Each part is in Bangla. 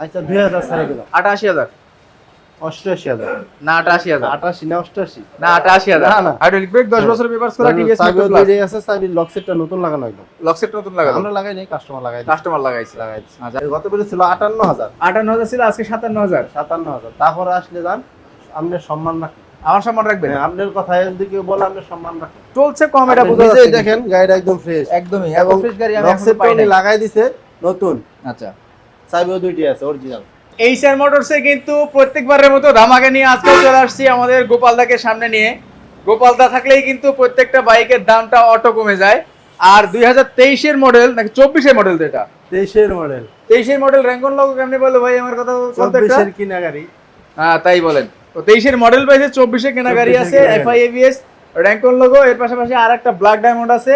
আচ্ছা দুই হাজার ছাড়ে দিলাম। আটাশি হাজার। অষ্টআশি হাজার। না আটাশি হাজার। আটাশি না অষ্টআশি? না আটাশি হাজার। না, না। হাইড্রোলিক দশ বছরের পেপার করা টিভিএস চাবিও দুইটাই আছে চাবির লক সেটটা নতুন লাগানো একদম। লকসেট নতুন লাগানো। আমরা লাগাই নাই কাস্টমার লাগাই কাস্টমার লাগাইছে। লাগাইছে। আচ্ছা। গত বেড়ে ছিল আটান্ন হাজার। আটান্ন হাজার ছিল আজকে সাতান্ন হাজার। সাতান্ন হাজার। তারপরে আসলে যান সম্মান রাখেন। আমার সম্মান রাখবেন? হ্যাঁ, আপনার কথা যদি কেউ বলে আপনার সম্মান রাখেন। চলছে কম এটা বুঝা যাচ্ছে দেখেন গাড়িটা একদম ফ্রেশ একদমই এবং এত ফ্রেশ গাড়ি আমি লক পাই লাগাই দিছে নতুন। আচ্ছা। চাবিও দুইটি আছে অরিজিনাল এইচআর মোটরসে কিন্তু প্রত্যেকবারের মতো ধামাকা নিয়ে আজকে চলে আসছি আমাদের গোপালদাকে সামনে নিয়ে। গোপালদা থাকলেই কিন্তু প্রত্যেকটা বাইকের দামটা অটো কমে যায়। আর দুই হাজার তেইশের মডেল নাকি চব্বিশের মডেল তো এটা? তেইশের মডেল তেইশের মডেল র্যাঙ্কন লোক কেমনি বলো ভাই আমার কথা চব্বিশের কিনা গাড়ি। হ্যাঁ তাই বলেন। তো তেইশের মডেল পাইছে চব্বিশে কেনা গাড়ি 24 আছে কেনা গাড়ি। এফআই এবিএস র্যাঙ্কন লোগো এর পাশাপাশি আর একটা ব্ল্যাক ডায়মন্ড আছে।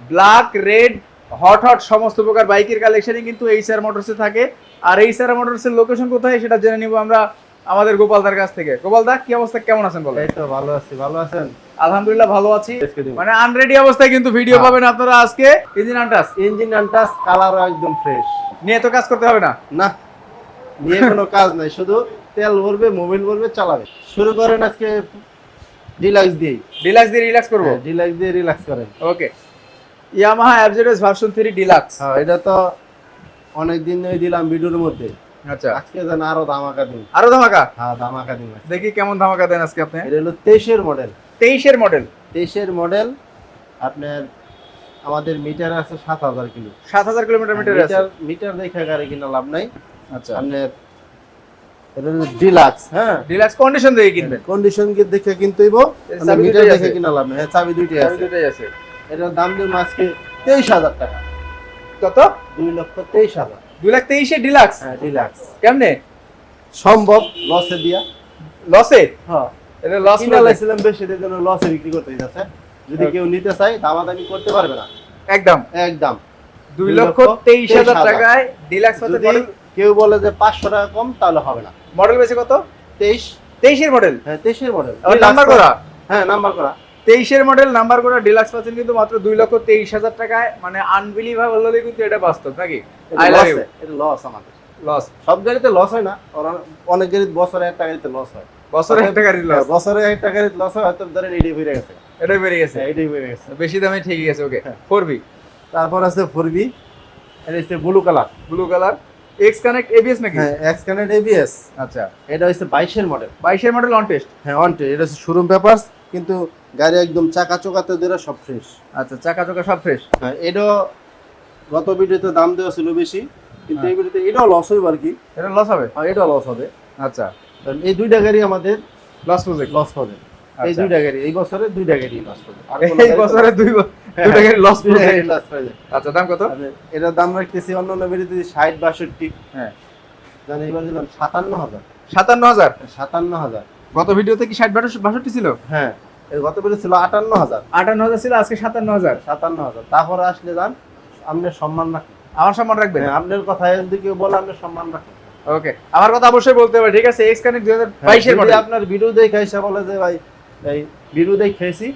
ব্ল্যাক রেড হট হট সমস্ত প্রকার বাইকের কালেকশনই কিন্তু এইচআর মোটরসে থাকে। আর এইচআর মোটরসের লোকেশন কোথায় সেটা জেনে নিব আমরা আমাদের গোপাল গোপালদার কাছ থেকে। গোপালদা কি অবস্থা? কেমন আছেন বলেন? এই তো ভালো আছি ভালো আছেন? আলহামদুলিল্লাহ ভালো আছি। মানে আনরেডি অবস্থায় কিন্তু ভিডিও হ্যাঁ। পাবেন আপনারা আজকে। Engine untouched engine untouched colour একদম ফ্রেশ নিয়ে তো কাজ করতে হবে না? না নিয়ে কোনো কাজ নাই শুধু তেল ভরবে মোবাইল ভরবে চালাবে। শুরু করেন আজকে ডিলাক্স দিয়ে ডিলাক্স দিয়ে রিল্যাক্স করব? ডিলাক্স দিয়ে রিল্যাক্স করেন। Okay Yamaha FZS version three deluxe হ্যাঁ এটা তো অনেক দিন ধরে দিলাম ভিডিওর মধ্যে। আচ্ছা। আজকে যেন আরও ধামাকা দিন। আরও ধামাকা? হ্যাঁ ধামাকা দিন দেখি কেমন ধামাকা দেন আজকে আপনি। এটা হলো তেইশের মডেল তেইশের মডেল তেইশের মডেল আপনার আমাদের মিটার আছে সাত হাজার কিলো। সাত হাজার কিলোমিটার মিটার আছে। মিটার মিটার দেখে গাড়ি কিনা লাভ নাই। আচ্ছা। আপনার এটা হলো ডিলাক্স হ্যাঁ। ডিলাক্স কন্ডিশন দেখে কিনবেন। কন্ডিশন দেখে কিনতে হইব? মিটার দেখে। কিনা লাভ নাই। হ্যাঁ, চাবি দুইটাই আছে। দুটোই আছে। এটার দাম দিন আজকে তেইশ হাজার টাকা। কত? দুই লক্ষ তেইশ হাজার। দুই লাখ তেইশে ডিলাক্স? হ্যাঁ ডিলাক্স। কেমনে? সম্ভব লসে দিয়া। লসে হ্যাঁ। এটা লস কিনা লাইছিলাম বেশি এর জন্য লসে বিক্রি করতে যাচ্ছে যদি কেউ নিতে চায় দামাদামি করতে পারবে না। একদম। একদম। দুই লক্ষ তেইশ হাজার টাকায় ডিলাক্স যদি কেউ বলে যে পাঁচশো টাকা কম তাহলে হবে না। মডেল বেশি কত? তেইশ। তেইশের মডেল হ্যাঁ তেইশের মডেল নাম্বার করা? হ্যাঁ নাম্বার করা। তেইশের মডেল নাম্বার করা ডিলাক্স পাচ্ছেন কিন্তু মাত্র দুই লক্ষ তেইশ হাজার টাকায়। মানে আনবিলিভাবল হলে কিন্তু এটা বাস্তব নাকি? এটা লস আমাদের। লস সব গাড়িতে লস হয় না অনেক গাড়িতে বছরে একটা গাড়িতে লস হয়। বছরে একটা গাড়ির লস বছরে একটা গাড়িতে লস হয় হয়তো ধরেন এটাই বেড়ে গেছে। এটাই বেড়ে গেছে। হ্যাঁ, এটাই বেড়ে গেছে। বেশি দামে ঠিকই আছে ওকে হ্যাঁ। ফোর বি তারপর আছে ফোর বি এটা হচ্ছে blue colour blue colour X connect ABS নাকি? হ্যাঁ এক্স কানেক্ট এবিএস আচ্ছা। এটা হচ্ছে বাইশের মডেল বাইশের মডেল অন টেস্ট হ্যাঁ অনটে এটা হচ্ছে শোরুম পেপারস কিন্তু গাড়ি একদম চাকা চোকাতে দিলে সব ফ্রেশ আচ্ছা চাকা চোকা সব ফ্রেশ হ্যাঁ এটা গত ভিডিওতে দাম দেওয়া ছিল বেশি কিন্তু হ্যাঁ। এই ভিডিওতে এটাও লস হইব আর কি। এটা লস হবে? হ্যাঁ এটাও লস হবে। আচ্ছা। এই দুইটা গাড়ি আমাদের লস প্রজেক্ট লস পাবে এই আচ্ছা। দুইটা গাড়ি এই বছরে দুইটা গাড়ি লস আর এই বছরে দুই ব- গাড়ি লস দুইটা গাড়ি প্রজেক্ট লস পাবে আচ্ছা দাম কত? এটার দাম রাখতেছি অন্য অন্য ভিডিওতে ষাট বাষট্টি। হ্যাঁ। জানি এবার দিলাম সাতান্ন হাজার। সাতান্ন হাজার? সাতান্ন হাজার। গত ভিডিওতে কি ষাট বাষট্টি ছিল? হ্যাঁ গত ভিডিও ছিল আটান্ন হাজার। আটান্ন হাজার ছিল আজকে সাতান্ন হাজার। সাতান্ন হাজার। তারপরে আসলে যান আপনার সম্মান রাখেন। আমার সম্মান রাখবেন? হ্যাঁ, আপনার কথায় যদি কেউ বলে আপনার সম্মান রাখেন। ওকে আমার কথা অবশ্যই বলতে হবে ঠিক আছে? এক্স কানেক্ট দুই হাজার হ্যাঁ, বাইশের মডেল আপনার ভিডিও দেখে এসে বলে যে ভাই এই ভিডিও দেখে খেয়েছি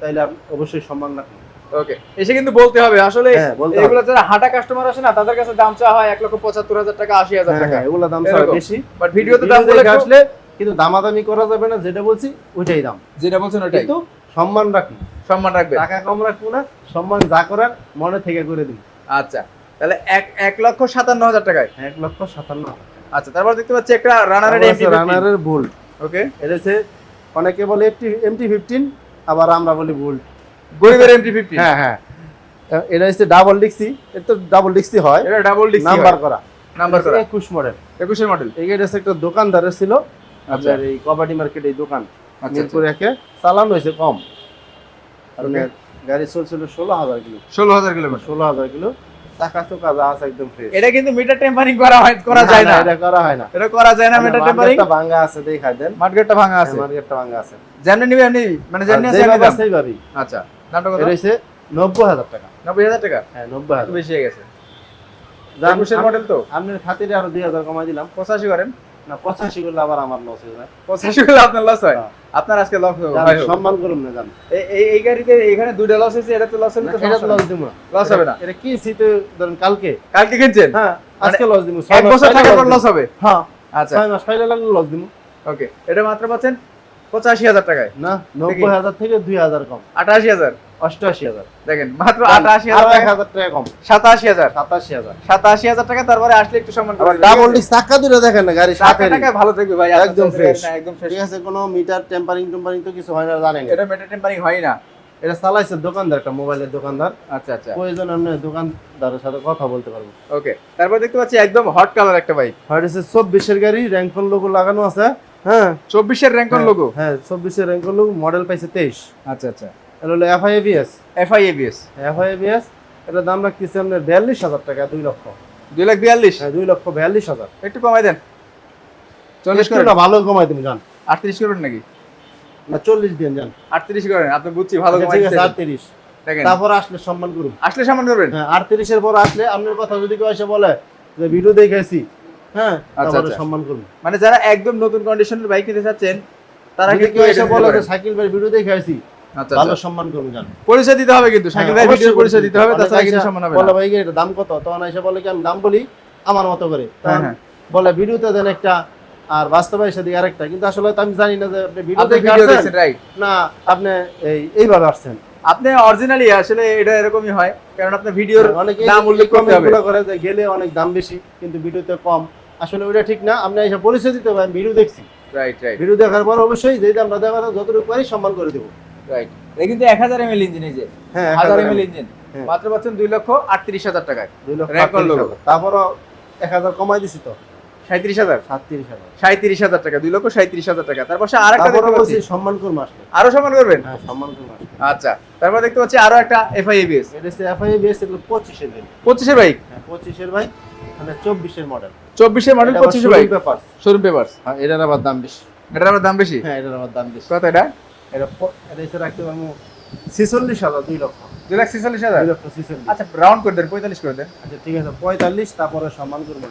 তাইলে অবশ্যই সম্মান রাখেন। ওকে এসে কিন্তু বলতে হবে। আসলে হ্যাঁ, এগুলো যারা হাঁটা কাস্টমার আসে না তাদের কাছে দাম চাওয়া হয় এক লক্ষ পঁচাত্তর হাজার টাকা আশি হাজার টাকা। এগুলো দাম এরকম। বেশি। বাট ভিডিওতে ভিডিও দাম বলে আসলে কিন্তু দামাদামি করা যাবে না যেটা বলছি ওইটাই দাম। যেটা বলছেন ওটাই। কিন্তু সম্মান রাখি সম্মান রাখবে টাকা কম রাখব না সম্মান যা করার মনে থেকে করে দিই আচ্ছা তাহলে এক এক লক্ষ সাতান্ন হাজার টাকায়। এক লক্ষ সাতান্ন আচ্ছা তারপর দেখতে পাচ্ছি একটা রানারের রানারের ভুল ওকে এটা হচ্ছে অনেকে বলে এমটি এমটি ফিফটিন আবার আমরা বলি ভুল গরিবের এমটি ফিফটি হ্যাঁ হ্যাঁ। এটা হচ্ছে ডাবল ডিক্সি এটা তো ডাবল ডিক্সি হয়। এটা ডাবল ডিক্স নাম্বার করা। নাম্বার করা। একুশ মডেল একুশের মডেল এই গাড়ি হচ্ছে একটা দোকানদারের ছিল আপনার এই কবাডি মার্কেট এই দোকান আচ্ছা মিরপুর একে চালানো হয়েছে কম। আপনার গাড়ি চলছিল ষোলো হাজার কিলো। ষোলো হাজার কিলোমিটার। ষোলো হাজার কিলো। টাকা তো কাজ আছে একদম ফ্রেশ এটা কিন্তু মিটার টেম্পারিং করা হয় করা যায় না এটা করা হয় না। এটা করা যায় না মিটার টেম্পারিং ভাঙা আছে দেখাই দেন। মার্কেটটা ভাঙা আছে। মার্কেটটা ভাঙা আছে। যেমনি নিবে এমনি মানে যেমনি আছে যেভাবে দাম। সেইভাবেই। আচ্ছা দামটা কত? নব্বই হাজার টাকা। নব্বই হাজার টাকা? হ্যাঁ নব্বই একটু হাজার বেশি হয়ে গেছে। আম- মডেল তো? আপনার খাতিরে আরও দুই হাজার কমাই দিলাম। পঁচাশি করেন। না পঁচাশি করলে আবার আমার লস হয়ে যায়। পঁচাশি করলে আপনার লস হয়? হ্যাঁ। আপনার আজকে লস হয় সম্মান করুন না জান। এই- এই এই গাড়িতে এখানে দুইটা লস হয়েছে এটা তো লস হলে তো এটা লস দিব না। লস হবে না? এটা কি শীতে ধরেন কালকে? কালকে কিনছেন? হ্যাঁ আজকে লস দিব এক বছর থাকার পর লস হবে? হ্যাঁ। আচ্ছা। ছয় মাস পাইলে লাগলে লস দিব। ওকে এটা মাত্র পাচ্ছেন পঁচাশি হাজার টাকায়। না নব্বই হাজার থেকে দুই হাজার কম। আটাশি হাজার। অষ্টআশি হাজার। দেখেন মাত্র আটাশি হাজার এক টাকা। হাজার টাকা কম। সাতাশি হাজার। সাতাশি হাজার। সাতাশি হাজার টাকা তারপরে আসলে একটু সম্মান ডাবল ডিস্ক চাকা দুটো দেখেন না গাড়ি সাথে টাকা ভালো থাকবে ভাই একদম। না, একদম ফ্রেশ ঠিক আছে কোনো মিটার টেম্পারিং টেম্পারিং তো কিছু হয় না জানেন। এটা মেটা টেম্পারিং হয় না। এটা চালাইছে দোকানদার একটা মোবাইলের দোকানদার। আচ্ছা আচ্ছা। প্রয়োজন আপনি দোকানদারের সাথে কথা বলতে পারব। ওকে তারপর দেখতে পাচ্ছি একদম হট কালার একটা বাইক হয় হচ্ছে চব্বিশের গাড়ি র্যাঙ্কন লোগো লাগানো আছে হ্যাঁ? চব্বিশের র্যাঙ্কন লোগো হ্যাঁ চব্বিশের র্যাঙ্কন লোগো মডেল পাইছে তেইশ। আচ্ছা আচ্ছা। এটা হলো এফআই এবিএস এফআই এবিএস এটার দাম রাখতেছে আপনার বিয়াল্লিশ হাজার টাকা দুই লক্ষ। দুই লাখ বিয়াল্লিশ? হ্যাঁ দুই লক্ষ বিয়াল্লিশ হাজার। একটু কমাই দেন। চল্লিশ না ভালো কমাই তুমি জান আটত্রিশ করবেন নাকি? না চল্লিশ দিন জান আটত্রিশ করেন আপনি বুঝছি ভালো আচ্ছা, কমাই ঠিক আছে আটত্রিশ। তারপর আসলে সম্মান করুন। আসলে সামান করবেন? হ্যাঁ আটত্রিশের পর আসলে আপনার কথা যদি কেউ এসে বলে যে ভিডিও দেখেছি হ্যাঁ আচ্ছা, তারপরে আচ্ছা। সম্মান করুন। মানে যারা একদম নতুন কন্ডিশনের বাইক নিতে চাচ্ছেন তারা কিন্তু কেউ এসে বলে যে সাইকেল ভাই ভিডিও দেখেছি আচ্ছা ভালো। সম্মান করুন জান। পরিচয় দিতে হবে কিন্তু শাকিল ভাই হ্যাঁ, ভিডিও অবশ্যই পরিচয় দিতে হবে তাছাড়া কিন্তু সম্মান হবে বলে ভাই এটা দাম কত? তখন এসে বলে কি আমি দাম বলি আমার মতো করে। হ্যাঁ, তখন হ্যাঁ। বলে ভিডিওতে দেন একটা আর বাস্তবে এসে আরেকটা। কিন্তু আসলে আমি জানি না যে আপনি ভিডিও দেখে আসছেন না আপনি এই এইভাবে আসছেন। আপনি অরিজিনালি আসলে এটা এরকমই হয় কারণ ভিডিওর দাম উল্লেখ করতে হবে। করে যে গেলে অনেক দাম বেশি কিন্তু ভিডিওতে কম। আসলে ওইটা ঠিক না আপনি এসে পরিচয় দিতে হবে আমি ভিডিও দেখছি। রাইট রাইট ভিডিও দেখার পর অবশ্যই যেই দামটা দেওয়া কথা যতটুকু পারি সম্মান করে দেবো। রাইট কিন্তু এক হাজার এমএল ইঞ্জিন এই যে। হ্যাঁ হাজার এমএল ইঞ্জিন হ্যাঁ। মাত্র পাচ্ছেন দুই লক্ষ আটত্রিশ হাজার টাকায়। দুই লক্ষ। তারপরও এক হাজার কমাই দিছি তো। সাঁত্রিশ হাজার? সাতত্রিশ হাজার। সাঁত্রিশ হাজার টাকা দুই লক্ষ সাঁত্রিশ হাজার টাকা। তারপর সে আরেকটা তারপরে দেখতে পাচ্ছি। সম্মান করব আসলে। আরও সম্মান করবেন? হ্যাঁ সম্মান করব আচ্ছা তারপর দেখতে পাচ্ছি আরও একটা এফআই এবিএস এটা হচ্ছে এফআই বিএস এগুলো পঁচিশের দিন পঁচিশের বাইক হ্যাঁ পঁচিশের ভাই মানে চব্বিশের মডেল চব্বিশের মডেল পঁচিশের বাইক পেপার শোরুম পেপার্স হ্যাঁ এটার আবার দাম বেশি। এটার আবার দাম বেশি? হ্যাঁ এটার আবার দাম বেশি। কত এটা? এটা এটা রাখতে পারব ছেচল্লিশ হাজার দুই লক্ষ। দুই লাখ ছেচল্লিশ হাজার? দুই লক্ষ ছেচল্লিশ। আচ্ছা রাউন্ড করে দেন পঁয়তাল্লিশ করে দেন। আচ্ছা ঠিক আছে পঁয়তাল্লিশ তারপরে সম্মান করব।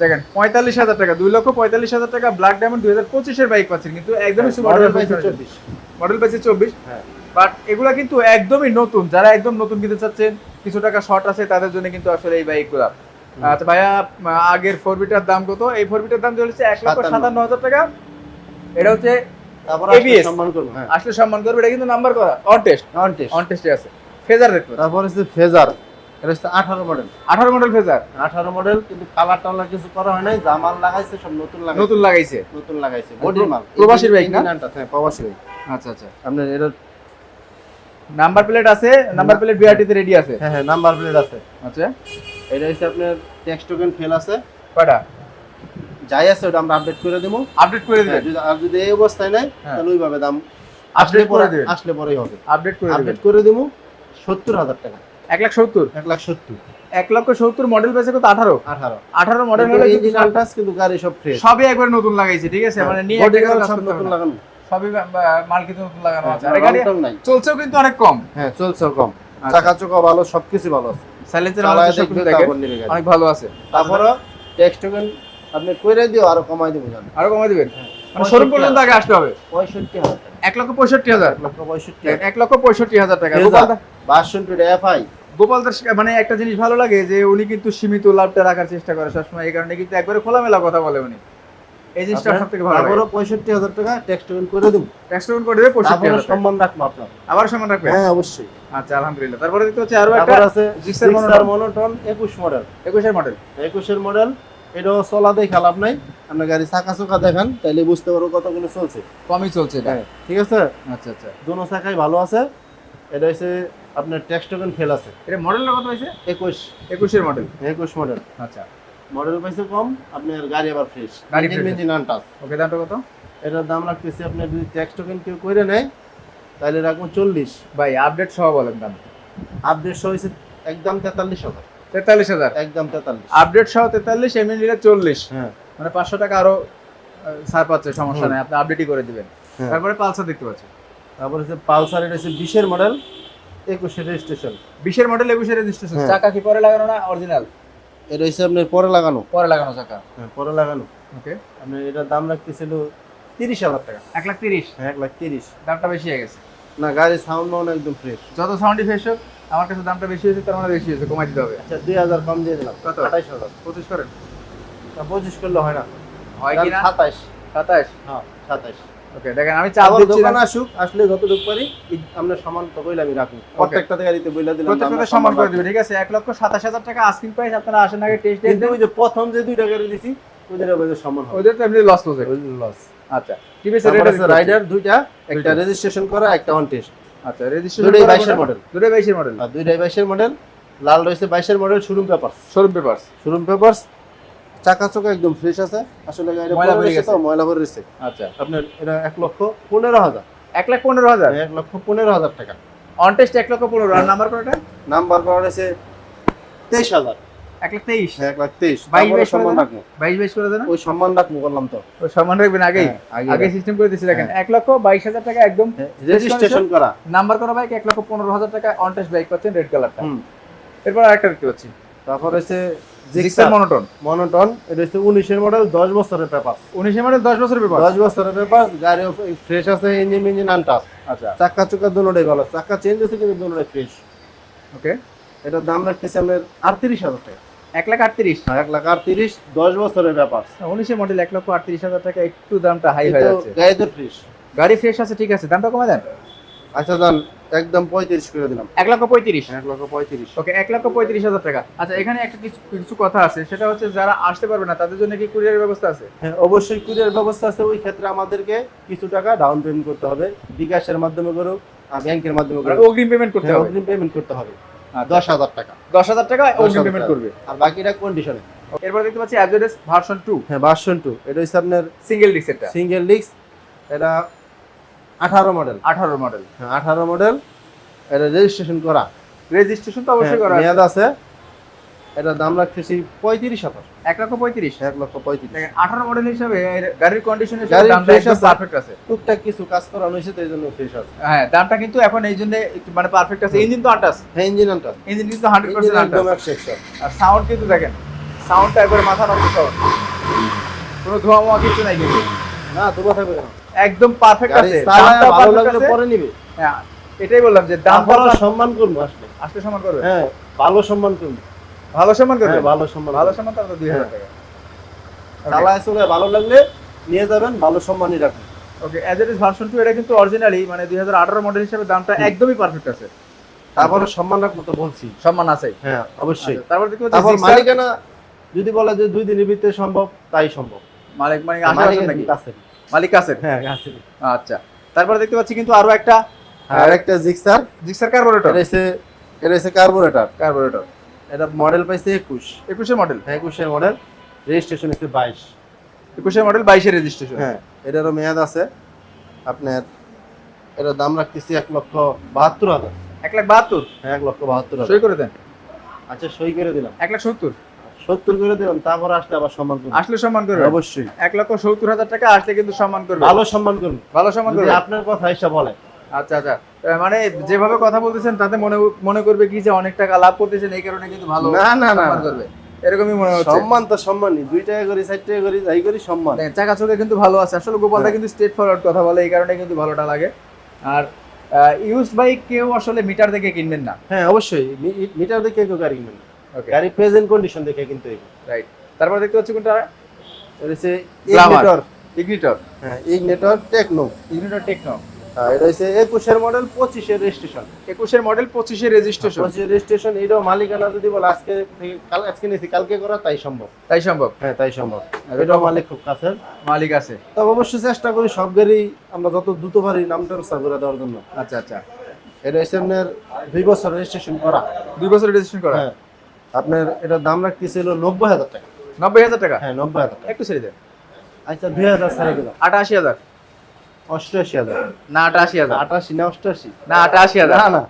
দেখেন পঁয়তাল্লিশ হাজার টাকা দুই লক্ষ পঁয়তাল্লিশ হাজার টাকা ব্ল্যাক ডায়মন্ড দুই হাজার পঁচিশের বাইক পাচ্ছেন কিন্তু একদমই মডেল পাইছে চব্বিশ। মডেল পাইছে চব্বিশ। হ্যাঁ। বাট এগুলা কিন্তু একদমই নতুন যারা একদম নতুন কিনতে চাচ্ছেন কিছু টাকা শর্ট আছে তাদের জন্য কিন্তু আসলে এই বাইকগুলা আচ্ছা ভাইয়া আগের ফোর বিটার দাম কত? এই ফোর বিটার দাম চলেছে এক লক্ষ সাতান্ন। সাতান্ন হাজার টাকা। এটা হচ্ছে তারপর ABS সম্মান করব। আসলে সম্মান করবে এটা কিন্তু নাম্বার করা। On test non test on টেস্টে আছে। ফেজার দেখতে তারপর হচ্ছে ফেজার এটা হচ্ছে আঠারো মডেল আঠারো মডেল ফেজার আঠারো মডেল কিন্তু কালার টালার কিছু করা হয় নাই। জামাল লাগাইছে সব নতুন লাগাইছে। নতুন লাগাইছে। নতুন লাগাইছে। বডির মাল প্রবাসীর বাইক না? হ্যাঁ প্রবাসী বাইক আচ্ছা আচ্ছা। আপনার এটা নাম্বার প্লেট আছে নাম্বার প্লেট বিআরটি তে রেডি আছে। হ্যাঁ হ্যাঁ নাম্বার প্লেট আছে। আচ্ছা। এটা হচ্ছে আপনার টেক্সট টোকেন ফেল আছে। কয়টা? যাই আছে ওটা আমরা আপডেট করে দেবো। আপডেট করে হ্যাঁ, দিবেন যদি আর যদি এই অবস্থায় নাই হ্যাঁ। তাহলে ওইভাবে দাম আসলে পরে দিবেন। আসলে পরেই হবে। আপডেট করে আপডেট করে দেবো সত্তর হাজার টাকা। এক লাখ সত্তর? এক লাখ সত্তর। এক লক্ষ সত্তর মডেল পেয়েছে কত? আঠারো? আঠারো। আঠারো মডেল হলে ইঞ্জিন কিন্তু গাড়ি সব ফ্রেশ সবই একবার নতুন লাগাইছে ঠিক আছে? মানে নিয়ে সব নতুন লাগানো। সবই মাল কিন্তু নতুন লাগানো আছে। আর হ্যাঁ, গাড়ি চলছেও কিন্তু অনেক কম। হ্যাঁ চলছে কম। আচ্ছা। চাকা চোকা ভালো সবকিছু ভালো আছে। সাইলেন্সের নিবে গাড়ি। অনেক ভালো আছে। তারপরে টেক্সট টোকেন আপনি কইরে দিও আরও কমাই দেবো জান। আরও কমাই দিবেন? হ্যাঁ। মানে শোরুম পর্যন্ত আগে আসতে হবে? পঁয়ষট্টি হাজার টাকা। এক লক্ষ পঁয়ষট্টি হাজার? এক লক্ষ পঁয়ষট্টি দেখেন, এক লক্ষ পঁয়ষট্টি হাজার টাকা। এফআই। গোপাল দাস মানে একটা জিনিস ভালো লাগে যে উনি কিন্তু সীমিত লাভটা রাখার চেষ্টা করে সবসময়। এই কারণে কিন্তু একবারে খোলামেলা কথা বলে উনি। এই জিনিসটা সব থেকে ভালো তারপরে পঁয়ষট্টি হাজার টাকা টোকেন করে দেবো। ট্যাক্স করে দেবে পঁয়ষট্টি হাজার সম্মান রাখব আপনার আবার সমান রাখবে হ্যাঁ অবশ্যই। আচ্ছা আলহামদুলিল্লাহ। তারপরে দেখতে হচ্ছে আরও একটা আছে জিক্সার। মনোটন একুশ মডেল একুশের মডেল একুশের মডেল এটাও চলা দেখে লাভ নাই। আপনার গাড়ি চাকা চোকা দেখান তাইলে বুঝতে পারব কতগুলো চলছে। কমই চলছে এটা। হ্যাঁ ঠিক আছে? আচ্ছা আচ্ছা। দোনো চাকাই ভালো আছে। এটা হচ্ছে আপনার টেক্সট টোকেন ফেল আছে। এটা মডেলটা কত হয়েছে একুশ। একুশের মডেল। একুশ মডেল। আচ্ছা। মডেল পাইছে কম আপনার গাড়ি আবার ফ্রেশ গাড়ি ইঞ্জিন আনটাস ওকে দামটা কত? এটার দাম রাখতেছি আপনার যদি ট্যাক্স টোকেন কেউ করে নেয় তাহলে রাখব চল্লিশ। ভাই আপডেট সহ বলেন দাম। আপডেট সহ হয়েছে একদম তেতাল্লিশ হাজার। তেতাল্লিশ হাজার। একদম তেতাল্লিশ। আপডেট সহ তেতাল্লিশ এমনি নিলে চল্লিশ। হ্যাঁ। মানে পাঁচশো টাকা আরও ছাড় পাচ্ছে সমস্যা। নেই আপনি আপডেটই করে দিবেন। হ্যাঁ। তারপরে পালসার দেখতে পাচ্ছি। তারপর হচ্ছে পালসার এটা হচ্ছে বিশের মডেল একুশের রেজিস্ট্রেশন বিশের মডেল একুশের রেজিস্ট্রেশন হ্যাঁ। চাকা কি পরে লাগানো না অরিজিনাল এটা হচ্ছে আপনার পরে লাগানো। পরে লাগানো চাকা। হ্যাঁ পরে লাগানো। ওকে আপনার এটার দাম রাখতেছিল তিরিশ হাজার টাকা। এক লাখ তিরিশ? হ্যাঁ এক লাখ তিরিশ। দামটা বেশি হয়ে গেছে। না গাড়ির সাউন্ড মাউন্ড একদম ফ্রেশ যত সাউন্ডই ফ্রেশ হোক আমার কাছে দামটা বেশি হয়েছে তার মানে বেশি হয়েছে কমাই দিতে হবে। আচ্ছা দুই হাজার কম দিয়ে দিলাম কত? আঠাইশ হাজার। পঁচিশ করেন? পঁচিশ করলে হয় না। হয় কি না? সাতাইশ। সাতাশ হ্যাঁ সাতাইশ। ওকে দেখেন আমি আমার দিচ্ছি দোকান আসুক আসলে যতটুকু পারি আমরা সমান তো কইলে আমি রাখব প্রত্যেকটা গাড়িতে বইলা দিলাম প্রত্যেকটা সম্মান করে। দিবে ঠিক আছে? এক লক্ষ সাতাশ হাজার টাকা আস্কিং প্রাইস আপনারা আসেন আগে টেস্ট কিন্তু ওই যে প্রথম যে দুইটা গাড়ি দিছি ওদের ওদের সমান হবে। ওদের তো এমনি লস করছে লস আচ্ছা রেডার আছে রাইডার দুইটা একটা রেজিস্ট্রেশন করা একটা অন টেস্ট আচ্ছা রেজিস্ট্রেশন দুটোই 22 এর model। দুটোই বাইশের মডেল দুইটাই বাইশের মডেল লাল রয়েছে বাইশের model showroom papers showroom papers showroom papers চাকা চোকা একদম ফ্রেশ আছে। আসলে ময়লা পরে রয়েছে গেছে। ময়লা ভরে রয়েছে। আচ্ছা। আপনার এটা এক লক্ষ পনেরো হাজার। এক লাখ পনেরো হাজার? এক লক্ষ পনেরো হাজার টাকা। অন টেস্ট এক লক্ষ পনেরো। আর নাম্বার কয়টা নাম্বার করা রয়েছে তেইশ হাজার। এক লাখ তেইশ। এক লাখ তেইশ বাইশ বাইশ সম্মান রাখব। বাইশ বাইশ করে দেন ওই সম্মান রাখব বললাম তো। ওই সম্মান রাখবেন আগেই? হ্যাঁ, আগে আগে সিস্টেম করে দিচ্ছি দেখেন এক লক্ষ বাইশ হাজার টাকা একদম রেজিস্ট্রেশন করা। নাম্বার করা বাইক এক লক্ষ পনেরো হাজার টাকা অন টেস্ট বাইক পাচ্ছেন রেড কালারটা এরপর আরেকটা দেখতে পাচ্ছি। তারপর হচ্ছে জিক্সার মনোটন মনোটন এটা হচ্ছে উনিশের মডেল দশ বছরের পেপার। উনিশে মডেল দশ বছরের পেপার? দশ বছরের পেপার গাড়ি ফ্রেশ আছে ইঞ্জিন ইঞ্জিন আনটাস আচ্ছা। চাক্কা চুক্কা দুটোটাই ভালো চাক্কা চেঞ্জ হচ্ছে কিন্তু দুটোটাই ফ্রেশ ওকে এটার দাম রাখতেছি আপনার আটত্রিশ হাজার টাকা। এক লাখ আটত্রিশ। এক লাখ আটত্রিশ দশ বছরের ব্যাপার। উনিশে মডেল এক লক্ষ আটত্রিশ হাজার টাকা একটু দামটা হাই হয়ে যাচ্ছে। গাড়ি তো ফ্রেশ গাড়ি ফ্রেশ আছে ঠিক আছে। দামটা কমে দেন। আচ্ছা দাম একদম পঁয়ত্রিশ করে দিলাম। এক লক্ষ পঁয়ত্রিশ। এক লক্ষ পঁয়ত্রিশ। ওকে এক লক্ষ পঁয়ত্রিশ হাজার টাকা। আচ্ছা এখানে একটা কিছু কিছু কথা আছে। সেটা হচ্ছে যারা আসতে পারবে না তাদের জন্য কি কুরিয়ারের ব্যবস্থা আছে? হ্যাঁ অবশ্যই কুরিয়ার ব্যবস্থা আছে। ওই ক্ষেত্রে আমাদেরকে কিছু টাকা ডাউন পেমেন্ট করতে হবে। বিকাশের মাধ্যমে করুক ব্যাংকের মাধ্যমে করুক। অগ্রিম পেমেন্ট করতে হ্যাঁ, হবে। অগ্রিম পেমেন্ট করতে হবে। দশ হাজার টাকা। দশ হাজার টাকা অগ্রিম পেমেন্ট করবে। আর বাকিটা কন্ডিশনে এরপর দেখতে পাচ্ছি অ্যাজোডেস ভার্সন টু হ্যাঁ ভার্সন টু এটা হচ্ছে আপনার সিঙ্গেল ডিক্সেরটা সিঙ্গেল ডিস্ক এটা আঠারো মডেল আঠারো মডেল হ্যাঁ আঠারো মডেল এটা রেজিস্ট্রেশন করা। রেজিস্ট্রেশন তো অবশ্যই হ্যাঁ, করা। মেয়াদ আছে। এটার দাম রাখতেছি পঁয়ত্রিশ হাজার। এক লক্ষ পঁয়ত্রিশ। এক লক্ষ পঁয়ত্রিশ। আঠারো মডেল হিসাবে গাড়ির কন্ডিশন পারফেক্ট আছে। টুকটাক কিছু কাজ করানো হয়েছে তাই জন্য ফ্রেশ আছে। হ্যাঁ দামটা কিন্তু এখন এই জন্য মানে পারফেক্ট আছে। ইঞ্জিন তো আটাস হ্যাঁ ইঞ্জিন আনটা ইঞ্জিন কিন্তু হান্ড্রেড পার্সেন্ট আটাস একশো আর সাউন্ড কিন্তু দেখেন সাউন্ডটা একবারে মাথা নষ্ট সাউন্ড কোনো ধোয়া মোয়া কিছু নাই কিন্তু। না তোমার থাকবে একদম পারফেক্ট আছে। দামটাও ভালো লাগলে পরে নিবে। হ্যাঁ এটাই বললাম যে দাম ভালো সম্মান করব আসলে। আসলে সম্মান করবে? হ্যাঁ ভালো সম্মান করব। ভালো সমান করবে হ্যাঁ ভালো সম্মান ভালো সমান তাহলে দুই হাজার টাকা। চালায় চলে ভালো লাগলে নিয়ে যাবেন ভালো সম্মানই রাখবেন। Okay as it is version two এটা কিন্তু অরিজিনালি মানে দুই হাজার আঠারো মডেল হিসেবে দামটা একদমই পারফেক্ট আছে। তারপরে সম্মান রাখব তো বলছি। সম্মান আছে। হ্যাঁ অবশ্যই। আচ্ছা, তারপর দেখতে তারপর মালিকানা যদি বলে যে দুই দিনের ভিতরে সম্ভব তাই সম্ভব। মালিক মানে আশেপাশে নাকি? মালিক আছে হ্যাঁ কাছে আচ্ছা তারপর দেখতে পাচ্ছি কিন্তু আরও একটা আর একটা জিক্সার জিক্সার কার্বোরেটর এটা হচ্ছে এটা হচ্ছে কার্বোরেটর কার্বোরেটর এটা মডেল পাইছে একুশ। একুশের মডেল একুশের মডেল রেজিস্ট্রেশন হচ্ছে বাইশ। একুশের মডেল বাইশের রেজিস্ট্রেশন হ্যাঁ এটারও মেয়াদ আছে। আপনার এটার দাম রাখতেছি এক লক্ষ বাহাত্তর হাজার। এক লাখ বাহাত্তর? হ্যাঁ এক লক্ষ বাহাত্তর হাজার। সই করে দেন। আচ্ছা সই করে দিলাম। এক লাখ সত্তর? সত্তর করে দিলাম তারপর আসলে আবার সম্মান করব। আসলে সম্মান করবে অবশ্যই। এক লক্ষ সত্তর হাজার টাকা আসলে কিন্তু সম্মান করবে ভালো সম্মান করব। ভালো সম্মান করবে আপনার কথা এসে বলে। আচ্ছা আচ্ছা। মানে যেভাবে কথা বলতেছেন তাতে মনে মনে করবে কি যে অনেক টাকা লাভ করতেছেন এই কারণে কিন্তু ভালো না না না করবে। এরকমই মনে হচ্ছে। সম্মান তো সম্মানই। দুই টাকা করি চার টাকা করি যাই করি সম্মান। চাকা চোখে কিন্তু ভালো আছে। আসলে গোপালদা হ্যাঁ। কিন্তু স্ট্রেট ফরওয়ার্ড কথা বলে এই কারণে কিন্তু ভালোটা লাগে। আর ইউজ বাইক কেউ আসলে মিটার দেখে কিনবেন না। হ্যাঁ অবশ্যই। মিটার দেখে কেউ গাড়ি কিনবেন না। ওকে গাড়ি প্রেজেন্ট কন্ডিশন দেখে কিন্তু রাইট তারপর দেখতে পাচ্ছি কোনটা? এটা হচ্ছে Glamour। ইগনিটর ইগনিটর হ্যাঁ ইগনিটর টেকনো ইগনিটর টেকনো এটা হচ্ছে একুশের মডেল পঁচিশের রেজিস্ট্রেশন একুশের মডেল পঁচিশের রেজিস্ট্রেশন পঁচিশের রেজিস্ট্রেশন এটাও মালিকানা যদি বলে আজকে কাল আজকে নিয়েছি কালকে করা তাই সম্ভব। তাই সম্ভব? হ্যাঁ তাই সম্ভব। এটাও মালিক খুব মালিক আছে। তবে অবশ্যই চেষ্টা করি সব গাড়ি আমরা যত দ্রুত পারি নামটা করে দেওয়ার জন্য। আচ্ছা আচ্ছা। এটা হচ্ছে আপনার দুই বছর রেজিস্ট্রেশন করা। দুই বছর রেজিস্ট্রেশন করা? হ্যাঁ আপনার এটার দাম রাখতেছিল নব্বই হাজার টাকা। নব্বই হাজার টাকা? হ্যাঁ নব্বই হাজার টাকা। একটু ছেড়ে দেন। আচ্ছা দুই হাজার দিলাম। আটাশি হাজার। অষ্টআশি হাজার। না আটাশি হাজার। আটাশি না অষ্টআশি? না আটাশি হাজার। না না।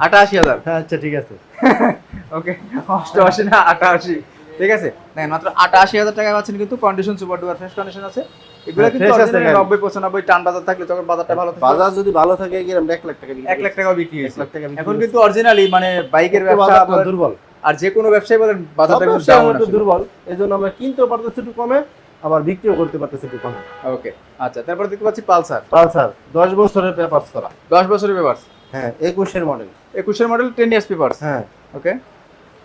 আটাশি হাজার। হ্যাঁ আচ্ছা ঠিক আছে। ওকে অষ্টআশি না আটাশি। ঠিক আছে দেখেন মাত্র আটাশি হাজার টাকা পাচ্ছেন কিন্তু condition super duper fresh condition আছে। এগুলো হ্যাঁ, কিন্তু। নব্বই পঁচানব্বই টান বাজার থাকলে তখন বাজারটা ভালো থাকে বাজার যদি ভালো থাকে কি এক লাখ টাকা এক লাখ টাকাও বিক্রি হয়েছে। লাখ টাকা এখন কিন্তু অরিজিনালি মানে বাইকের ব্যবসা দুর্বল। আর যে কোনো ব্যবসায়ী বলেন বাজারটা দুর্বল। এই জন্য আমরা কিনতেও পারতেছি একটু কমে। আবার বিক্রিও করতে পারতেছে কমে ওকে আচ্ছা তারপর দেখতে পাচ্ছি পালসার। পালসার দশ বছরের পেপারস করা। দশ বছরের পেপার হ্যাঁ একুশের মডেল একুশের মডেল টেন ইয়ার্স পেপার হ্যাঁ। ওকে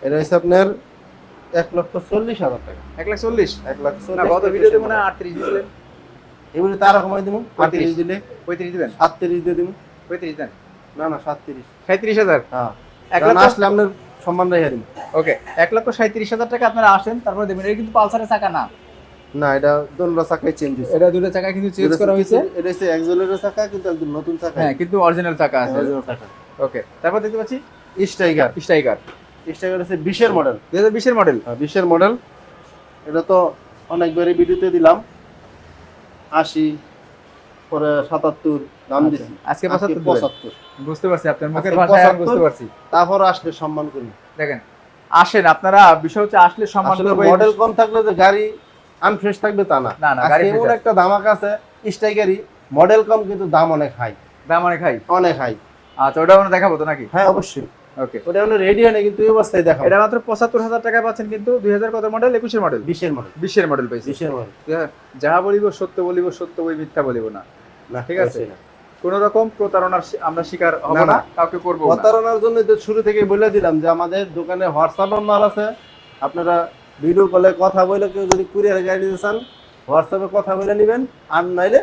এটা হচ্ছে আপনার এক লক্ষ চল্লিশ হাজার টাকা। এক লাখ চল্লিশ? এক লাখ গত ভিডিওতে মনে হয় আটত্রিশ দিলেন এগুলি তারা কমাই দিব আটত্রিশ দিলে? পঁয়ত্রিশ দিবেন? সাতত্রিশ দিয়ে দিব পঁয়ত্রিশ দেন। না না সাতত্রিশ। সাঁত্রিশ হাজার? হ্যাঁ। এক লাখ আসলে আপনার সম্মান রেখে দিব ওকে এক লক্ষ সাঁত্রিশ হাজার টাকা আপনারা আসেন তারপরে দেবেন এটা কিন্তু পালসারের চাকা না। না এটা চাকায় চেঞ্জ হয়েছে। এটা দুটো চাকা কিন্তু চেঞ্জ করা হয়েছে। এটা হচ্ছে চাকা কিন্তু একদম নতুন চাকা। হ্যাঁ কিন্তু অরিজিনাল চাকা আছে। Original চাকা। ওকে তারপর দেখতে পাচ্ছি স্ট্রাইকার স্ট্রাইকার স্ট্রাইকার হচ্ছে বিশের মডেল দুই হাজার বিশের মডেল বিশের মডেল এটা তো অনেকবারই ভিডিওতে দিলাম। আশি পরে সাতাত্তর দাম আচ্ছা, দিছি। আজকে আজকে 75 পঁচাত্তর। বুঝতে পারছি আপনার মুখের ভাষায় বুঝতে পারছি। তারপর আসলে সম্মান করি। দেখেন আসেন আপনারা বিষয় হচ্ছে আসলে সম্মান মডেল কম থাকলে যে গাড়ি আনফ্রেশ থাকবে তা না। এমন একটা দামাক আছে স্ট্রাইকারই মডেল কম কিন্তু দাম অনেক হাই দাম অনেক হাই অনেক হাই আচ্ছা ওটা আমরা দেখাবো তো নাকি? হ্যাঁ অবশ্যই। ওকে ওটা রেডি হয় না কিন্তু এই অবস্থায় দেখা এটা মাত্র পঁচাত্তর হাজার টাকায় পাচ্ছেন কিন্তু দুই হাজার কত মডেল একুশের মডেল বিশের মডেল বিশের মডেল পাইছি বিশের মডেল যাহা বলিব সত্য বলিব সত্য বই মিথ্যা বলিব না। না ঠিক আছে। কোন রকম প্রতারণার আমরা শিকার হব না। কাউকে করব প্রতারণার জন্য তো শুরু থেকে বলে দিলাম যে আমাদের দোকানে হোয়াটসঅ্যাপ নাম্বার আছে আপনারা ভিডিও কলে কথা বলে কেউ যদি কুরিয়ার গাড়ি নিতে চান হোয়াটসঅ্যাপে কথা বলে নেবেন আর নাইলে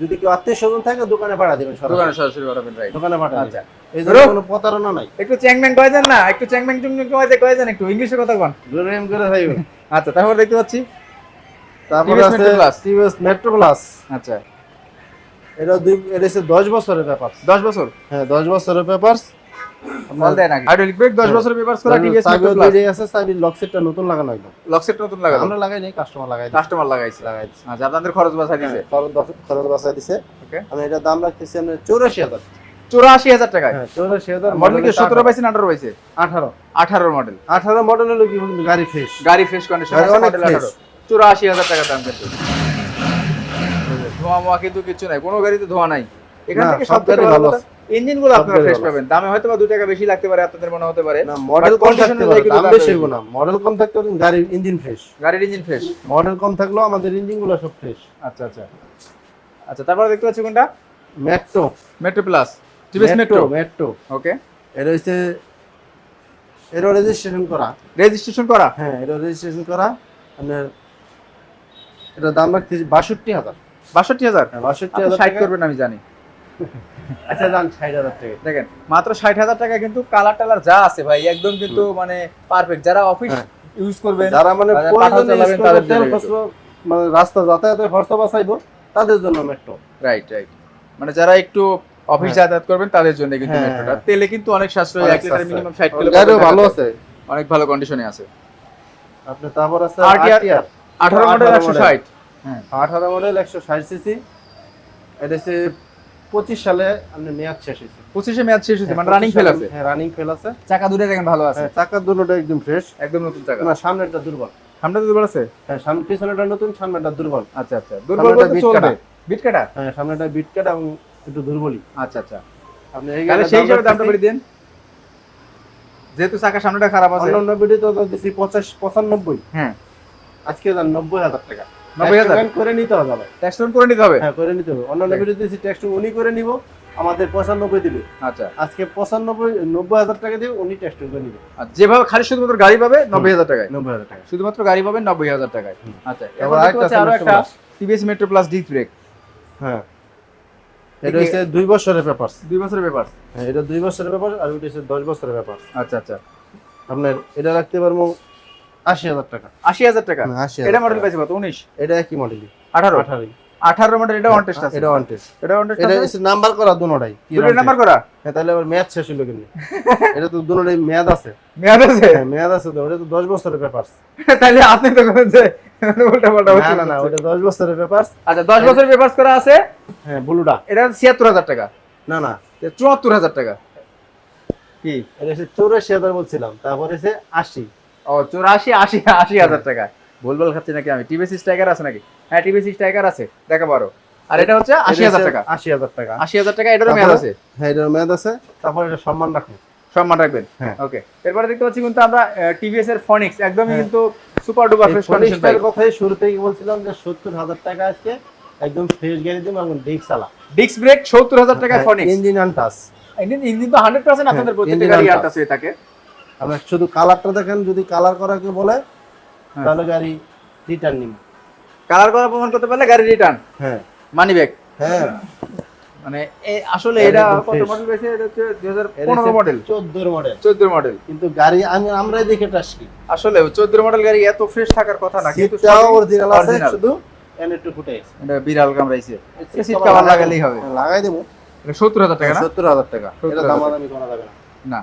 যদি কেউ আত্মীয় স্বজন থাকে দোকানে পাঠা দেবেন দোকানে সরাসরি সরাসরি পাঠাবেন রাইট দোকানে পাঠা আচ্ছা। এই জন্য। কোনো প্রতারণা নাই। একটু চ্যাংম্যাং কয়ে দেন না একটু চ্যাংম্যাং টুংম্যাং কয়ে দেন কয়ে দেন একটু ইংলিশে কথা বল জোরে করে থাকবেন আচ্ছা তারপর দেখতে পাচ্ছি। তারপরে আছে। টিভিএস মেট্রো প্লাস আচ্ছা। এটা দুই এটা হচ্ছে দশ বছরের ব্যাপার। দশ বছর? হ্যাঁ দশ বছরের পেপার বল দেন আগে। হাইড্রোলিক ব্রেক দশ বছরের পেপারস করা টিভিএস চাবিও প্লাস দুইটাই আছে চাবির লক সেটটা নতুন লাগানো একদম। লকসেট নতুন লাগানো। আমরা লাগাই নাই কাস্টমার লাগাই কাস্টমার লাগাইছে। লাগাই আচ্ছা আপনাদের খরচ বাঁচা দিছে? খরচ খরচ বাঁচায় দিছে। ওকে আমি এটা দাম রাখতেছি আমরা চৌরাশি হাজার। টাকায়? হ্যাঁ চৌরাশি হাজার মডেল কি? সতেরো পাইছেন আঠারো পাইছে? আঠারো। আঠারোর মডেল আঠারো মডেল হলো কি? গাড়ি ফ্রেশ গাড়ি ফ্রেশ কন্ডিশন মডেল আঠারো। চুরাশি হাজার টাকা দাম কিন্তু। ধোঁয়া মোয়া কিন্তু কিছু নাই কোনো গাড়িতে ধোঁয়া নাই। এখান থেকে সব গাড়ি ভালো ভালো ইঞ্জিনগুলো আপনারা ফ্রেশ পাবেন। দামে হয়তো বা দু টাকা বেশি লাগতে পারে আপনাদের মনে হতে পারে। না মডেল কম থাকতে পারে দাম বেশি। হইব না মডেল কম থাকতে পারে গাড়ির ইঞ্জিন ফ্রেশ গাড়ির ইঞ্জিন ফ্রেশ মডেল কম থাকলেও আমাদের ইঞ্জিনগুলো সব ফ্রেশ আচ্ছা আচ্ছা। আচ্ছা তারপরে দেখতে পাচ্ছি কোনটা? Metro Metro Plus TVS Metro Metro okay এটা হচ্ছে এরও রেজিস্ট্রেশন করা। রেজিস্ট্রেশন করা? হ্যাঁ এটা রেজিস্ট্রেশন করা। আপনার এটা দাম রাখতেছি বাষট্টি হাজার। বাষট্টি হাজার? হ্যাঁ, বাষট্টি হাজার ষাট করবেন আমি জানি। আচ্ছা দাম ষাট হাজার টাকা। দেখেন মাত্র ষাট হাজার টাকা কিন্তু কালার টালার যা আছে ভাই একদম কিন্তু মানে পারফেক্ট যারা অফিস হ্যাঁ। ইউজ করবেন যারা মানে মানে রাস্তা যাতায়াতের খরচ বাঁচাইবো তাদের জন্য মেট্রো রাইট রাইট মানে যারা একটু অফিস হ্যাঁ। যাতায়াত করবেন তাদের জন্য কিন্তু হ্যাঁ, মেট্রোটা হ্যাঁ। তেলে কিন্তু অনেক সাশ্রয় এক লিটার মিনিমাম ষাট কিলো গাড়িও ভালো আছে। অনেক ভালো কন্ডিশনে আছে। আপনি তারপর আছে RTR আঠারো মডেল একশো model। ষাট। হ্যাঁ আঠারো মডেল একশো ষাট সিসি এটা হচ্ছে পঁচিশ সালে আপনি মেয়াদ শেষ হয়েছে। পঁচিশে মেয়াদ শেষ হয়েছে মানে রানিং ফেল আছে। হ্যাঁ রানিং ফেল আছে। চাকা দুটো দেখেন ভালো আছে। হ্যাঁ চাকার দুটোটা একদম ফ্রেশ একদম নতুন চাকা। না সামনেটা দুর্বল। সামনে তো দুর্বল আছে? হ্যাঁ সামনে পিছনেটা নতুন সামনেটা দুর্বল। আচ্ছা আচ্ছা দুর্বল বলতে বিট চলবে। কাটা। বিট কাটা? হ্যাঁ সামনেটা বিট কাট এবং একটু দুর্বলই। আচ্ছা আচ্ছা। আপনি এই তাহলে সেই হিসাবে দামটা বেড়ে দেন। যেহেতু চাকা সামনেটা খারাপ আছে। অন্যান্য ভিডিও তো দিচ্ছি পঁচাশ পঁচানব্বই। হ্যাঁ। আজকে নব্বই হাজার টাকা। করে নিতে হবে। ট্যাক্স করে নিতে হবে? হ্যাঁ করে নিতে হবে। অন্যান্য। ভিডিও ট্যাক্স উনি করে নিব আমাদের পঁচানব্বই দিবে। আচ্ছা। আজকে পঁচানব্বই নব্বই হাজার টাকা দিয়ে উনি ট্যাক্স করে নিবে। যেভাবে খালি শুধুমাত্র গাড়ি পাবে নব্বই হাজার টাকায়? নব্বই হাজার টাকা শুধুমাত্র গাড়ি পাবেন নব্বই হাজার টাকায়। আচ্ছা এবার আরও একটা TVS Metro Plus disc brake হ্যাঁ। এটা হচ্ছে দুই বছরের ব্যাপার দুই বছরের ব্যাপার হ্যাঁ এটা দুই বছরের ব্যাপার আর ওইটা হচ্ছে দশ বছরের ব্যাপার আচ্ছা আচ্ছা। আপনার এটা রাখতে পারব আশি হাজার টাকা। আশি হাজার টাকা? হ্যাঁ, এটা মডেল টাকা। পাইছে কত? উনিশ? এটা একই মডেলই আঠারো? আঠারোই। আঠারো মডেল এটা ওয়ান টেস্ট আছে। এটা ওয়ান টেস্ট এটা ওয়ান টেস্ট এটা নাম্বার করা দুটোটাই। দুটো নাম্বার করা? হ্যাঁ তাহলে আবার ম্যাচ শেষ হলো কিন্তু। এটা তো দুটোটাই মেয়াদ আছে। মেয়াদ আছে? হ্যাঁ মেয়াদ আছে তো। ওটা তো দশ বছরের ব্যাপার তাহলে আপনি তো বলেন যে উল্টা পাল্টা হচ্ছে। না না ওটা দশ বছরের ব্যাপার আচ্ছা দশ বছরের পেপার্স করা আছে? হ্যাঁ ব্লুটা। এটা ছিয়াত্তর হাজার টাকা। না না। চুয়াত্তর হাজার টাকা। কি? এটা হচ্ছে চৌরাশি হাজার বলছিলাম। তারপরে আশি। ও চুরাশি আশি আশি হাজার টাকা। ভুলভাল খাচ্ছি নাকি আমি? টিভিএস স্ট্রাইকার আছে নাকি? হ্যাঁ টিভিএস স্ট্রাইকার আছে। দেখা পারো আর এটা হচ্ছে আশি হাজার টাকা। আশি হাজার টাকা। আশি হাজার টাকা এটারও মেয়াদ আছে। হ্যাঁ এটার মেয়াদ আছে। তারপরে এটা সম্মান রাখুন। সম্মান রাখবেন? হ্যাঁ। ওকে এরপরে দেখতে পাচ্ছি কিন্তু আমরা টিভিএস এর ফনিক্স একদমই হ্যাঁ। কিন্তু সুপার ডুপার ফ্রেশ কন্ডিশন ফনিক্সটার কথাই শুরু থেকে বলছিলাম যে সত্তর হাজার টাকা আজকে একদম ফ্রেশ গাড়ি দিব এবং ডিস্ক চালা। ডিস্ক ব্রেক সত্তর হাজার টাকায় হ্যাঁ, Phoenix engine untouched engine engine তো হান্ড্রেড পার্সেন্ট আপনাদের হ্যাঁ, প্রত্যেকটা গাড়ি untouched। হয়ে থাকে। আমরা শুধু কালারটা দেখেন যদি কালার করা কেউ বলে হ্যাঁ। তাহলে গাড়ি রিটার্ন নিব। কালার করা প্রমাণ করতে পারলে গাড়ি রিটার্ন হ্যাঁ। মানি ব্যাক হ্যাঁ। মানে এই আসলে এটা কত মডেল পেয়েছে এটা হচ্ছে দুই হাজার পনেরো মডেল চোদ্দোর মডেল চোদ্দ মডেল কিন্তু গাড়ি আমি আমরাই দেখে টাসকি আসলে চোদ্দ মডেল গাড়ি এত ফ্রেশ থাকার কথা না কিন্তু সবই অরিজিনাল আছে শুধু এন একটু ফুটে গেছে এটা বিড়াল কামড়াইছে। সিট সিট কভার লাগালেই হবে। লাগাই দেবো। সত্তর হাজার টাকা না? সত্তর হাজার টাকা। 70,000 এটা দামাদামি করা যাবে না। না।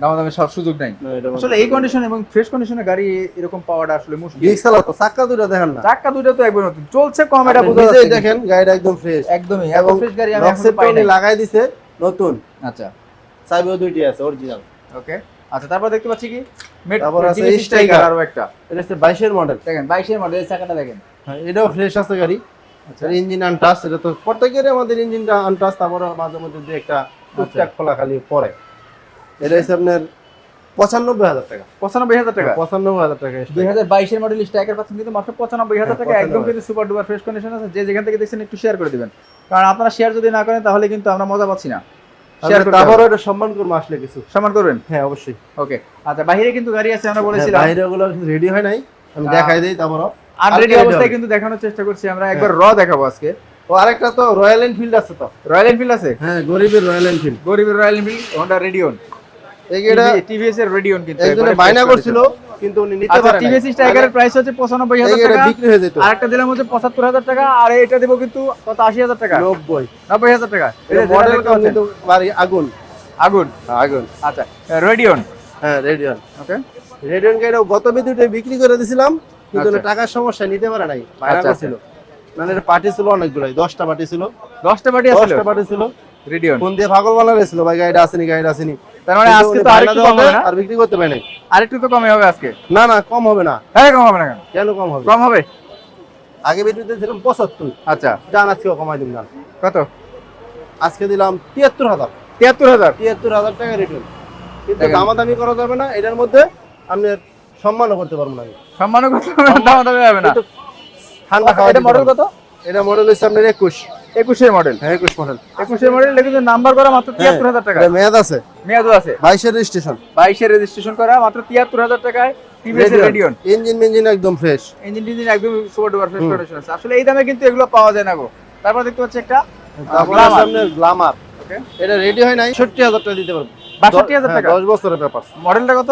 দামাদামি সব সুযোগ নাই। আসলে এই কন্ডিশন এবং ফ্রেশ কন্ডিশনে গাড়ি এরকম পাওয়াটা আসলে মুশকিল। তো চাক্কা দুটো দেখেন না। চাক্কা দুটো তো একবার নতুন। চলছে কম এটা বোঝা যাচ্ছে দেখেন গাড়িটা একদম ফ্রেশ একদমই এবং ফ্রেশ গাড়ি আমি এখনও পাই লাগাই দিছে নতুন। আচ্ছা। চাবিও দুইটি আছে অরিজিনাল ওকে আচ্ছা তারপর দেখতে পাচ্ছি কি? তারপর আছে আরও একটা। এটা হচ্ছে বাইশের মডেল দেখেন বাইশের মডেল চাকাটা দেখেন। হ্যাঁ এটাও ফ্রেশ আছে গাড়ি। আচ্ছা। ইঞ্জিন আনটাস এটা তো প্রত্যেকেরই আমাদের ইঞ্জিনটা আনটাস তারপরে মাঝে মধ্যে দু একটা টুকটাক খোলা খালি পরে। এটা হচ্ছে আপনার পঁচানব্বই হাজার টাকা। পঁচানব্বই হাজার টাকা? পঁচানব্বই হাজার টাকা দুই হাজার বাইশের মডেল স্ট্রাইকার পাচ্ছেন কিন্তু মাত্র পঁচানব্বই হাজার টাকা। হ্যাঁ, একদম কিন্তু সুপার ডুপার ফ্রেশ কন্ডিশন আছে। যে যেখান থেকে দেখছেন একটু শেয়ার করে দিবেন। কারণ আপনারা শেয়ার যদি না করেন তাহলে কিন্তু আমরা মজা পাচ্ছি না। শেয়ার তারপরে এটা সম্মান করব আসলে কিছু। সম্মান করবেন? হ্যাঁ অবশ্যই। ওকে আচ্ছা বাইরে কিন্তু গাড়ি আছে আমরা হ্যাঁ, বলেছিলাম। বাইরে ওগুলো রেডি হয় নাই। আমি দেখাই দিই তারপর অবস্থায় কিন্তু দেখানোর চেষ্টা করছি। আমরা একবার। র দেখাবো আজকে। ও আরেকটা তো রয়্যাল এনফিল্ড আছে তো। রয়্যাল এনফিল্ড আছে? হ্যাঁ গরিবের রয়্যাল এনফিল্ড গরিবের রয়্যাল এনফিল্ড হোন্ডা রেডিয়ন এই এটা টিভিএস এর রেডিয়ন কিন্তু একজনে একবারে করছিল। কিন্তু উনি নিতে আচ্ছা টিভিএস স্ট্রাইকারের প্রাইস হচ্ছে পঁচানব্বই এই হাজার এটা টাকা। বিক্রি হয়ে যেত। আর দিলাম হচ্ছে পঁচাত্তর হাজার টাকা আর এটা দেবো কিন্তু কত? আশি হাজার টাকা। নব্বই। নব্বই হাজার টাকা। এটা মডেল যেটা দেখতে পাচ্ছেন। কিন্তু বাড়ি আগুন। আগুন। আগুন। আচ্ছা রেডিয়ন হ্যাঁ রেডিয়ন ওকে। রেডিয়ন গাড়িটা গত বিদ্যুটে বিক্রি করে দিছিলাম কিন্তু আচ্ছা। টাকার সমস্যা নিতে পারে নাই। বায়না আচ্ছা, করছিল। মানে পার্টি ছিল অনেকগুলাই দশটা পার্টি ছিল। দশটা পার্টি আছে। দশটা পার্টি ছিল। রেডিয়ন কোন দিয়ে পাগল বানা ছিল ভাই গাড়িটা আসেনি গাড়িটা আসেনি। তার মানে আজকে তো আরেকটু কম হবে না? আর বিক্রি করতে পারে নাই আরেকটু তো কমে হবে আজকে। না না কম হবে না। হ্যাঁ কম হবে না কেন? কেন কম হবে? কম হবে? আগে বিদ্যুতে ছিলাম পঁচাত্তর। আচ্ছা। জান আজকেও কমাই দিন না কত? আজকে দিলাম তিয়াত্তর হাজার। তিয়াত্তর হাজার? তিয়াত্তর হাজার টাকা রিটার্ন কিন্তু দামাদামি করা যাবে না এটার মধ্যে আপনার সম্মানও করতে পারব না। সম্মানও কত হবে না দাম হবে না। ঠান্ডা খাওয়া এটা মডেল কত? এটা মডেল হচ্ছে আপনার একুশ। একুশের মডেল হ্যাঁ একুশ মডেল একুশের মডেল এটা কিন্তু নাম্বার করা মাত্র তিয়াত্তর হাজার টাকা মেয়াদ আছে? মেয়াদও আছে। বাইশের রেজিস্ট্রেশন বাইশের রেজিস্ট্রেশন করা মাত্র তিয়াত্তর হাজার টাকায়। ইঞ্জিন একদম ফ্রেশ ইঞ্জিন একদম সুপার ডুপার ফ্রেশ কন্ডিশন আছে। আসলে এই দামে কিন্তু এগুলো পাওয়া যায় না গো। তারপর দেখতে পাচ্ছি একটা গ্লামার এটা রেডি হয় নাই? সত্তর হাজার টাকা দিতে পারব। 62,000 হ্যাঁ, টাকা? দশ বছরের ব্যাপার। মডেলটা কত?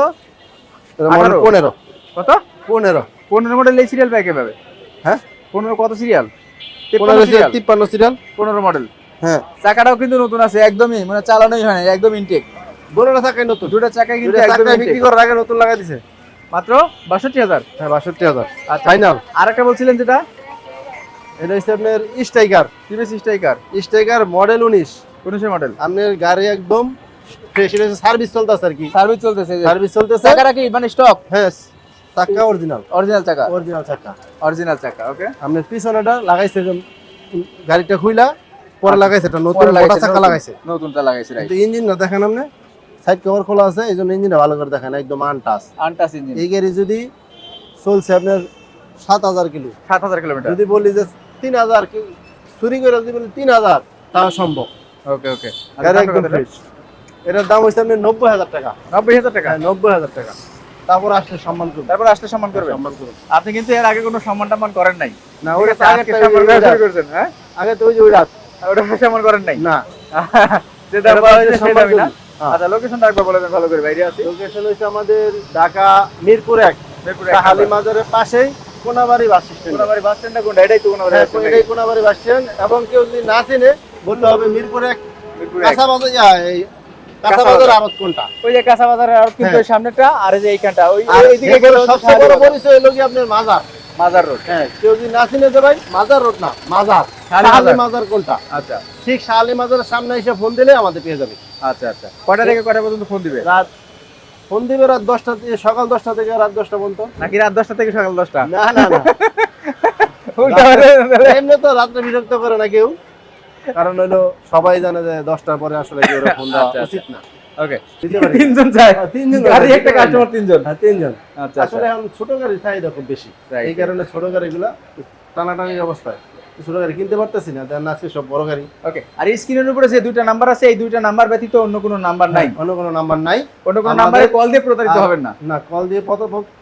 মডেল পনেরো। কত? পনেরো। পনেরো মডেল এই সিরিয়াল পাই কীভাবে? হ্যাঁ? পনেরো কত সিরিয়াল তিপ্পান্ন সিরিয়াল পনেরো মডেল হ্যাঁ। চাকাটাও কিন্তু নতুন আছে একদমই মানে চালানোই হয় না একদম ইনটেক দোনোটা থাকাই নতুন। দুটো চাকাই কিন্তু একদম বিক্রি করার আগে নতুন লাগাই দিছে। মাত্র বাষট্টি হাজার। হ্যাঁ বাষট্টি হাজার। আচ্ছা। ফাইনাল আর একটা বলছিলেন যেটা? এটা হচ্ছে আপনার Striker TVS Striker Striker model উনিশ। উনিশের মডেল আপনার গাড়ি একদম ফ্রেশ সার্ভিস চলতেছে আর কি। সার্ভিস চলতেছে সার্ভিস চলতেছে। চাকাটা কি মানে স্টক হ্যাঁ চাকা অরিজিনাল অরিজিনাল চাকা। অরিজিনাল চাকা। অরিজিনাল চাকা ওকে আপনার পিছনেটা লাগাইছে গাড়িটা খুইলা পরে আচ্ছা। লাগাইছে এটা নতুন মোটা লাগাইছে, চাকা লাগাইছে। নতুনটা লাগাইছে রাইট কিন্তু ইঞ্জিন না দেখেন আপনি সাইড কভার খোলা আছে এই জন্য ইঞ্জিনটা ভালো করে দেখেন একদম আনটাস আনটাস ইঞ্জিন এই গাড়ি যদি চলছে আপনার সাত হাজার কিলো। সাত হাজার কিলোমিটার। যদি বলি যে তিন হাজার চুরি করে যদি বলি তিন হাজার তা সম্ভব। ওকে ওকে গাড়ি একদম ফ্রেশ এটার দাম হচ্ছে আপনার নব্বই হাজার টাকা। নব্বই হাজার টাকা? হ্যাঁ নব্বই হাজার টাকা। তারপর আসলে সম্মান করবে। তারপর আসলে সম্মান করবেন? সম্মান করবে। আপনি কিন্তু এর আগে কোনো সম্মান টম্মান করেন নাই। না ওটা ওটা আজকে সম্মান শুরু করছেন হ্যাঁ? আগে তো ওই যে রাত। ওটা সম্মান করেন নাই? না। যে এটা হয়েছে সম্মান না। হ্যাঁ। আচ্ছা লোকেশনটা একবার বলে দেন ভালো করে বাইরে আছি। লোকেশন হচ্ছে আমাদের ঢাকা মিরপুর এক। মিরপুর হালি মাজারের পাশেই Konabari bus stand. Konabari bus স্ট্যান্ডটা কোনটা? এটাই তো কোনাবাড়ি হ্যাঁ, বাস এটাই কোনাবাড়ি বাস স্ট্যান্ড। এবং কেউ যদি না চিনে বলতে হবে মিরপুর এক। মিরপুর এক। কাঁচা বাজার। আড়ত কোনটা? ওই যে কাঁচা বাজারের আর কিন্তু হ্যাঁ। সামনেটা আর এই যে এইখানটা। ওই এইদিকে গেলে সবচেয়ে বড় পরিচয় হলো কি আপনার মাজার? মাজার রোড। হ্যাঁ কেউ যদি না চিনে ভাই মাজার রোড না মাজার। শাহালি শাহালি মাজার। মাজার কোনটা? আচ্ছা। ঠিক শাহালি মাজারের সামনে এসে ফোন দিলে আমাদের পেয়ে যাবে। আচ্ছা আচ্ছা। কয়টা থেকে কয়টা পর্যন্ত ফোন দিবে? রাত ফোন দিবে রাত দশটা থেকে সকাল দশটা থেকে রাত দশটা পর্যন্ত। নাকি রাত দশটা থেকে সকাল দশটা? না না না। উল্টা গেলে- এমনি তো রাত্রে বিরক্ত করে না কেউ। কারণ হলো সবাই জানে যে দশটার পরে আসলে কেউ ফোন দেওয়া আচ্ছা, উচিত না। ওকে। তিনজন চাই হ্যাঁ, তিনজন গাড়ি একটা কাস্টমার তিনজন। হ্যাঁ তিনজন। আচ্ছা আসলে এখন ছোট গাড়ির চাহিদা খুব বেশি। এই কারণে ছোট গাড়িগুলা টানাটানির অবস্থায়। ছোট গাড়ি কিনতে পারতেছি না দেন আজকে সব বড় গাড়ি। ওকে আর স্ক্রিনের উপরে যে দুইটা নাম্বার আছে এই দুইটা নাম্বার ব্যতীত অন্য কোনো নাম্বার নাই? অন্য কোনো নাম্বার নাই। অন্য কোনো আমাদের- নাম্বারে কল দিয়ে প্রতারিত হবেন না। না কল দিয়ে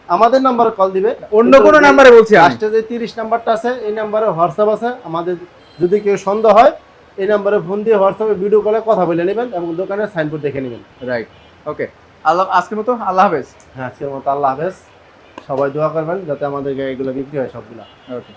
আমাদের নাম্বারে কল দিবে। অন্য কোনো নাম্বারে বলছি লাস্টে যে তিরিশ নাম্বারটা আছে এই নাম্বারে হোয়াটসঅ্যাপ আছে। আমাদের যদি কেউ সন্দেহ হয় এই নাম্বারে ফোন দিয়ে হোয়াটসঅ্যাপে ভিডিও কলে কথা বলে নেবেন এবং দোকানের সাইনবোর্ড দেখে নেবেন। রাইট ওকে আল্লাহ আজকের মতো আল্লাহ হাফেজ। হ্যাঁ আজকের মতো আল্লাহ হাফেজ। সবাই দোয়া করবেন যাতে আমাদের এগুলো বিক্রি হয় সবগুলো। ওকে